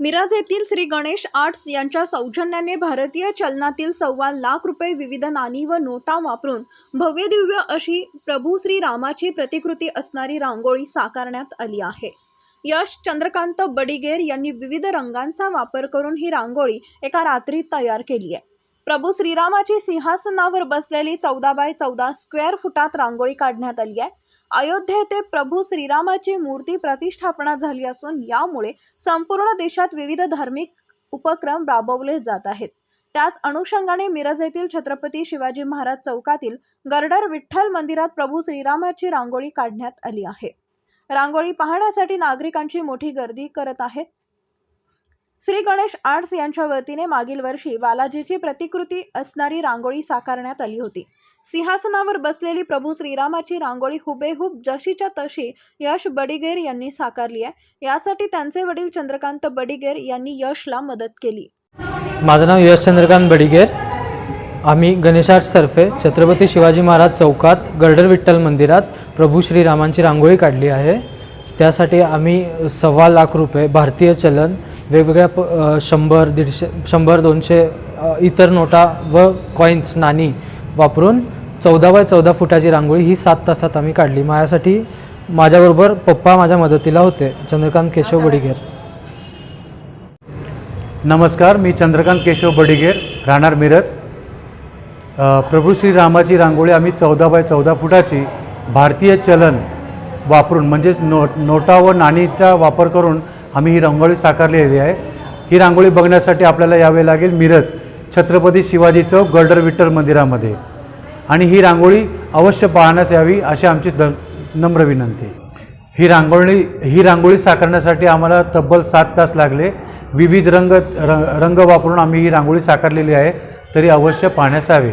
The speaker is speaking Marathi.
मिरज येथील श्री गणेश आर्ट्स यांच्या सौजन्याने भारतीय चलनातील सव्वा लाख रुपये विविध नाणी व नोटा वापरून भव्यदिव्य अशी प्रभू श्री रामाची प्रतिकृती असणारी रांगोळी साकारण्यात आली आहे. यश चंद्रकांत बडिगेर यांनी विविध रंगांचा वापर करून ही रांगोळी एका रात्रीत तयार केली आहे. प्रभू श्रीरामाची सिंहासनावर बसलेली चौदा बाय चौदा स्क्वेअर फुटात रांगोळी काढण्यात आली आहे. अयोध्ये येथे प्रभू श्रीरामाची मूर्ती प्रतिष्ठापना झाली असून यामुळे संपूर्ण देशात विविध धार्मिक उपक्रम राबवले जात आहेत. त्याच अनुषंगाने मिरज येथील छत्रपती शिवाजी महाराज चौकातील गर्डर विठ्ठल मंदिरात प्रभू श्रीरामाची रांगोळी काढण्यात आली आहे. रांगोळी पाहण्यासाठी नागरिकांची मोठी गर्दी करत आहेत. श्री गणेश आर्ट्स यांच्या वतीने मागील वर्षी बालाजीची प्रतिकृती असणारी रांगोळी साकारण्यात आली होती. सिंहासनावर बसलेली प्रभू श्रीरामाची रांगोळी हुबेहूब जशीच्या तशी यश बडिगेर यांनी साकारली आहे. यासाठी त्यांचे वडील चंद्रकांत बडिगेर यांनी यशला मदत केली. माझं नाव यश चंद्रकांत बडिगेर. आम्ही गणेश आर्ट्सतर्फे छत्रपती शिवाजी महाराज चौकात गर्डर विठ्ठल मंदिरात प्रभू श्रीरामांची रांगोळी काढली आहे. त्यासाठी आम्ही सव्वा लाख रुपये भारतीय चलन वेगवेगळ्या प शंभर दीडशे शंभर दोनशे इतर नोटा व कॉईन्स नाणी वापरून चौदा बाय चौदा फुटाची रांगोळी ही सात तासात आम्ही काढली. माझ्यासाठी माझ्याबरोबर पप्पा माझ्या मदतीला होते. चंद्रकांत केशव बडिगेर. नमस्कार मी चंद्रकांत केशव बडिगेर राहणार मिरज. प्रभू श्रीरामाची रांगोळी आम्ही चौदा बाय चौदा फुटाची भारतीय चलन वापरून म्हणजेच नो नोटा व नाणीचा वापर करून आम्ही ही रांगोळी साकारलेली आहे. ही रांगोळी बघण्यासाठी आपल्याला यावे लागेल मिरज छत्रपती शिवाजी चौक गर्डर विठ्ठल मंदिरामध्ये. आणि ही रांगोळी अवश्य पाहण्यास यावी अशी आमची द नम्र विनंती. ही रांगोळी ही रांगोळी साकारण्यासाठी आम्हाला तब्बल सात तास लागले. विविध रंग र रंग वापरून आम्ही ही रांगोळी साकारलेली आहे तरी अवश्य पाहण्यास यावे.